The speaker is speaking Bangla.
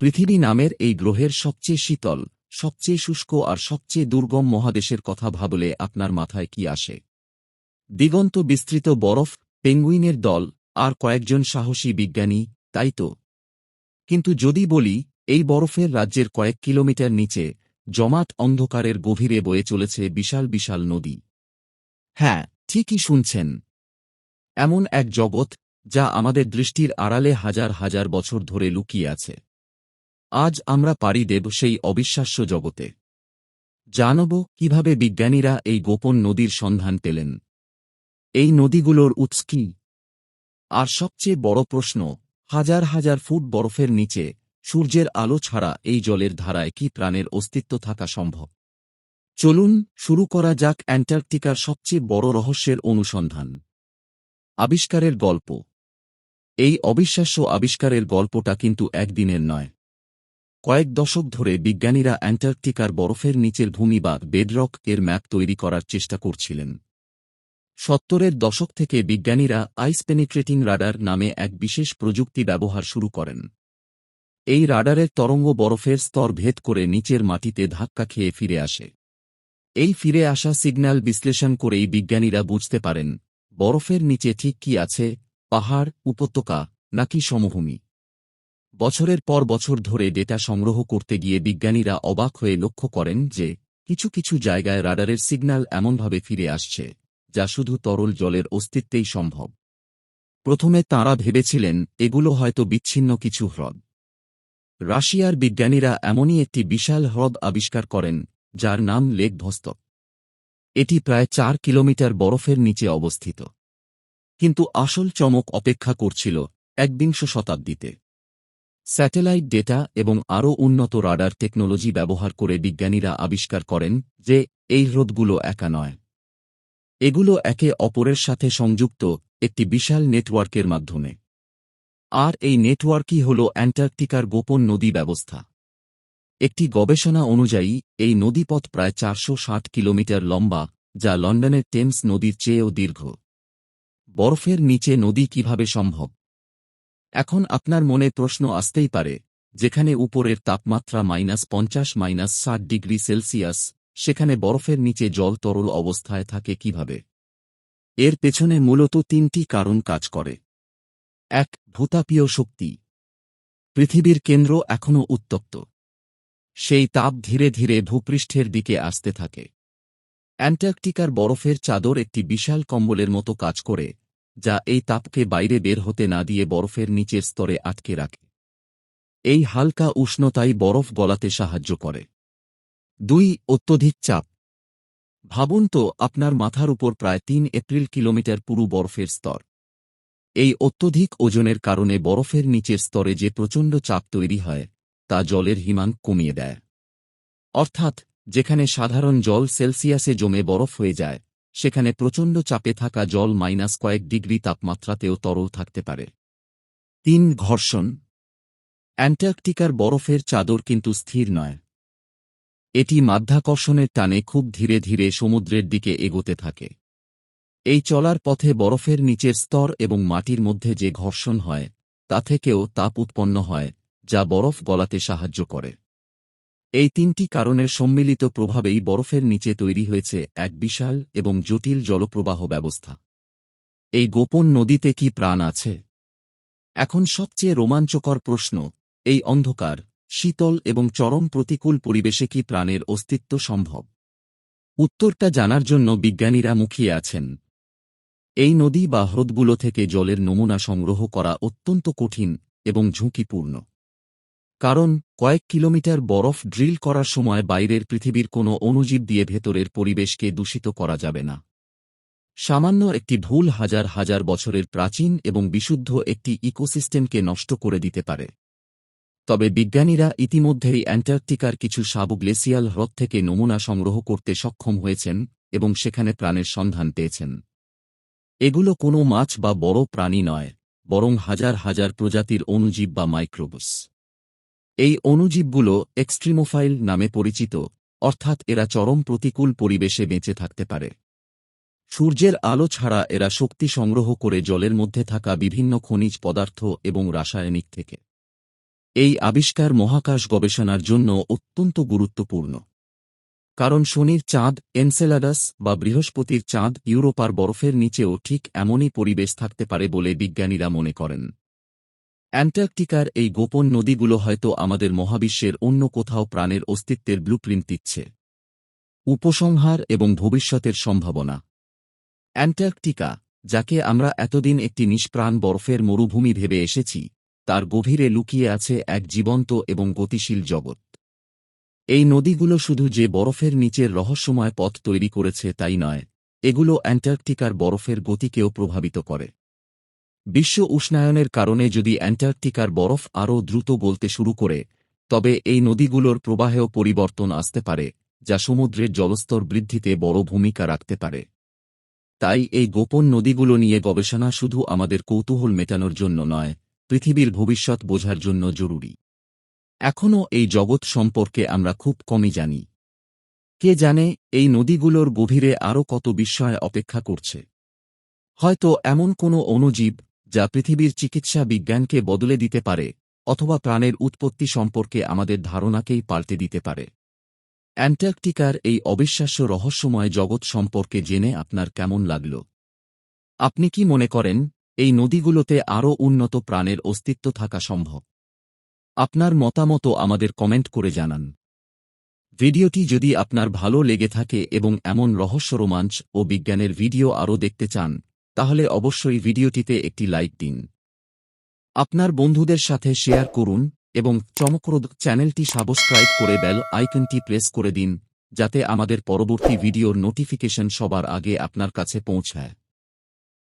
পৃথিবী নামের এই গ্রহের সবচেয়ে শীতল, সবচেয়ে শুষ্ক আর সবচেয়ে দুর্গম মহাদেশের কথা ভাবলে আপনার মাথায় কি আসে? দিগন্ত বিস্তৃত বরফ, পেঙ্গুইনের দল আর কয়েকজন সাহসী বিজ্ঞানী, তাই তো? কিন্তু যদি বলি, এই বরফের রাজ্যের কয়েক কিলোমিটার নিচে জমাট অন্ধকারের গভীরে বয়ে চলেছে বিশাল বিশাল নদী। হ্যাঁ ঠিকই শুনছেন। এমন এক জগৎ যা আমাদের দৃষ্টির আড়ালে হাজার হাজার বছর ধরে লুকিয়ে আছে। আজ আমরা পাড়ি দেব সেই অবিশ্বাস্য জগতে। জানব কীভাবে বিজ্ঞানীরা এই গোপন নদীর সন্ধান পেলেন। এই নদীগুলোর উৎস কি? আর সবচেয়ে বড় প্রশ্ন, হাজার হাজার ফুট বরফের নিচে সূর্যের আলো ছাড়া এই জলের ধারায় কি প্রাণের অস্তিত্ব থাকা সম্ভব? চলুন শুরু করা যাক অ্যান্টার্কটিকার সবচেয়ে বড় রহস্যের অনুসন্ধান। আবিষ্কারের গল্প। এই অবিশ্বাস্য আবিষ্কারের গল্পটা কিন্তু একদিনের নয়। কয়েক দশক ধরে বিজ্ঞানীরা অ্যান্টার্কটিকার বরফের নিচের ভূমি বা বেডরক এর ম্যাপ তৈরি করার চেষ্টা করছিলেন। সত্তরের দশক থেকে বিজ্ঞানীরা আইস পেনিট্রেটিং রাডার নামে এক বিশেষ প্রযুক্তি ব্যবহার শুরু করেন। এই রাডারের তরঙ্গ বরফের স্তর ভেদ করে নিচের মাটিতে ধাক্কা খেয়ে ফিরে আসে। এই ফিরে আসা সিগন্যাল বিশ্লেষণ করেই বিজ্ঞানীরা বুঝতে পারেন, বরফের নিচে ঠিক কি আছে, পাহাড়, উপত্যকা, নাকি সমভূমি। বছরের পর বছর ধরে ডেটা সংগ্রহ করতে গিয়ে বিজ্ঞানীরা অবাক হয়ে লক্ষ্য করেন যে, কিছু কিছু জায়গায় রাডারের সিগন্যাল এমনভাবে ফিরে আসছে, যা শুধু তরল জলের অস্তিত্বেই সম্ভব। প্রথমে তাঁরা ভেবেছিলেন, এগুলো হয়তো বিচ্ছিন্ন কিছু হ্রদ। রাশিয়ার বিজ্ঞানীরা এমনই একটি বিশাল হ্রদ আবিষ্কার করেন, যার নাম লেক ভস্তক। এটি প্রায় চার কিলোমিটার বরফের নিচে অবস্থিত। কিন্তু আসল চমক অপেক্ষা করছিল, একবিংশ শতাব্দীতে। স্যাটেলাইট ডেটা এবং আরও উন্নত রাডার টেকনোলজি ব্যবহার করে বিজ্ঞানীরা আবিষ্কার করেন যে এই হ্রদগুলো একা নয়। এগুলো একে অপরের সাথে সংযুক্ত একটি বিশাল নেটওয়ার্কের মাধ্যমে। আর এই নেটওয়ার্কই হল অ্যান্টার্কটিকার গোপন নদী ব্যবস্থা। একটি গবেষণা অনুযায়ী, এই নদীপথ প্রায় চারশো ষাট কিলোমিটার লম্বা, যা লন্ডনের টেমস নদীর চেয়েও দীর্ঘ। বরফের নিচে নদী কীভাবে সম্ভব? এখন আপনার মনে প্রশ্ন আসতেই পারে, যেখানে উপরের তাপমাত্রা মাইনাস পঞ্চাশ মাইনাস ষাট ডিগ্রি সেলসিয়াস, সেখানে বরফের নিচে জল তরল অবস্থায় থাকে কীভাবে? এর পেছনে মূলত তিনটি কারণ কাজ করে। এক, ভূতাপীয় শক্তি। পৃথিবীর কেন্দ্র এখনও উত্তপ্ত। সেই তাপ ধীরে ধীরে ভূপৃষ্ঠের দিকে আসতে থাকে। অ্যান্টার্কটিকার বরফের চাদর একটি বিশাল কম্বলের মতো কাজ করে যা এই তাপকে বাইরে বের হতে না দিয়ে বরফের নিচের স্তরে আটকে রাখে। এই হালকা উষ্ণতাই বরফ গলাতে সাহায্য করে। দুই, অত্যধিক চাপ। ভাবুন তো, আপনার মাথার উপর প্রায় তিন এপ্রিল কিলোমিটার পুরু বরফের স্তর। এই অত্যধিক ওজনের কারণে বরফের নিচের স্তরে যে প্রচণ্ড চাপ তৈরি হয়, তা জলের হিমাঙ্ক কমিয়ে দেয়। অর্থাৎ, যেখানে সাধারণ জল সেলসিয়াসে জমে বরফ হয়ে যায় সেখানে প্রচণ্ড চাপে থাকা জল মাইনাস কয়েক ডিগ্রি তাপমাত্রাতেও তরল থাকতে পারে। তিন, ঘর্ষণ। অ্যান্টার্কটিকার বরফের চাদর কিন্তু স্থির নয়। এটি মাধ্যাকর্ষণের টানে খুব ধীরে ধীরে সমুদ্রের দিকে এগোতে থাকে। এই চলার পথে বরফের নিচের স্তর এবং মাটির মধ্যে যে ঘর্ষণ হয়, তা থেকেও তাপ উৎপন্ন হয়, যা বরফ গলাতে সাহায্য করে। এই তিনটি কারণের সম্মিলিত প্রভাবেই বরফের নিচে তৈরি হয়েছে এক বিশাল এবং জটিল জলপ্রবাহ ব্যবস্থা। এই গোপন নদীতে কি প্রাণ আছে? এখন সবচেয়ে রোমাঞ্চকর প্রশ্ন, এই অন্ধকার, শীতল এবং চরম প্রতিকূল পরিবেশে কি প্রাণের অস্তিত্ব সম্ভব? উত্তরটা জানার জন্য বিজ্ঞানীরা মুখিয়ে আছেন। এই নদী বা হ্রদগুলো থেকে জলের নমুনা সংগ্রহ করা অত্যন্ত কঠিন এবং ঝুঁকিপূর্ণ। কারণ, কয়েক কিলোমিটার বরফ ড্রিল করার সময় বাইরের পৃথিবীর কোনো অণুজীব দিয়ে ভেতরের পরিবেশকে দূষিত করা যাবে না। সামান্য একটি ভুল হাজার হাজার বছরের প্রাচীন এবং বিশুদ্ধ একটি ইকোসিস্টেমকে নষ্ট করে দিতে পারে। তবে বিজ্ঞানীরা ইতিমধ্যেই অ্যান্টার্কটিকার কিছু সাবগ্লেসিয়াল হ্রদ থেকে নমুনা সংগ্রহ করতে সক্ষম হয়েছেন এবং সেখানে প্রাণের সন্ধান পেয়েছেন। এগুলো কোনো মাছ বা বড় প্রাণী নয়, বরং হাজার হাজার প্রজাতির অণুজীব বা মাইক্রোবস। এই অণুজীবগুলো এক্সট্রিমোফাইল নামে পরিচিত, অর্থাৎ এরা চরম প্রতিকূল পরিবেশে বেঁচে থাকতে পারে। সূর্যের আলো ছাড়া এরা শক্তি সংগ্রহ করে জলের মধ্যে থাকা বিভিন্ন খনিজ পদার্থ এবং রাসায়নিক থেকে। এই আবিষ্কার মহাকাশ গবেষণার জন্য অত্যন্ত গুরুত্বপূর্ণ। কারণ শনির চাঁদ, এনসেলাডাস বা বৃহস্পতির চাঁদ ইউরোপার বরফের নিচেও ঠিক এমনই পরিবেশ থাকতে পারে বলে বিজ্ঞানীরা মনে করেন। অ্যান্টার্কটিকার এই গোপন নদীগুলো হয়তো আমাদের মহাবিশ্বের অন্য কোথাও প্রাণের অস্তিত্বের ব্লুপ্রিন্ট দিচ্ছে। উপসংহার এবং ভবিষ্যতের সম্ভাবনা। অ্যান্টার্কটিকা, যাকে আমরা এতদিন একটি নিষ্প্রাণ বরফের মরুভূমি ভেবে এসেছি, তার গভীরে লুকিয়ে আছে এক জীবন্ত এবং গতিশীল জগৎ। এই নদীগুলো শুধু যে বরফের নিচের রহস্যময় পথ তৈরি করেছে তাই নয়, এগুলো অ্যান্টার্কটিকার বরফের গতিকেও প্রভাবিত করে। বিশ্ব উষ্ণায়নের কারণে যদি অ্যান্টার্কটিকার বরফ আরও দ্রুত গলতে শুরু করে, তবে এই নদীগুলোর প্রবাহেও পরিবর্তন আসতে পারে, যা সমুদ্রের জলস্তর বৃদ্ধিতে বড় ভূমিকা রাখতে পারে। তাই এই গোপন নদীগুলো নিয়ে গবেষণা শুধু আমাদের কৌতূহল মেটানোর জন্য নয়, পৃথিবীর ভবিষ্যৎ বোঝার জন্য জরুরি। এখনও এই জগৎ সম্পর্কে আমরা খুব কমই জানি। কে জানে এই নদীগুলোর গভীরে আরও কত বিস্ময় অপেক্ষা করছে। হয়তো এমন কোনো অণুজীব যা পৃথিবীর চিকিৎসা বিজ্ঞানকে বদলে দিতে পারে, অথবা প্রাণের উৎপত্তি সম্পর্কে আমাদের ধারণাকেই পাল্টে দিতে পারে। অ্যান্টার্কটিকার এই অবিশ্বাস্য রহস্যময় জগৎ সম্পর্কে জেনে আপনার কেমন লাগল? আপনি কি মনে করেন, এই নদীগুলোতে আরও উন্নত প্রাণের অস্তিত্ব থাকা সম্ভব? আপনার মতামত আমাদের কমেন্ট করে জানান। ভিডিওটি যদি আপনার ভালো লেগে থাকে এবং এমন রহস্য রোমাঞ্চ ও বিজ্ঞানের ভিডিও আরও দেখতে চান তাহলে অবশ্যই ভিডিওটিতে একটি লাইক দিন। আপনার বন্ধুদের সাথে শেয়ার করুন এবং চমকপ্রদ চ্যানেলটি সাবস্ক্রাইব করে বেল আইকনটি প্রেস করে দিন, যাতে আমাদের পরবর্তী ভিডিওর নোটিফিকেশন সবার আগে আপনার কাছে পৌঁছায়।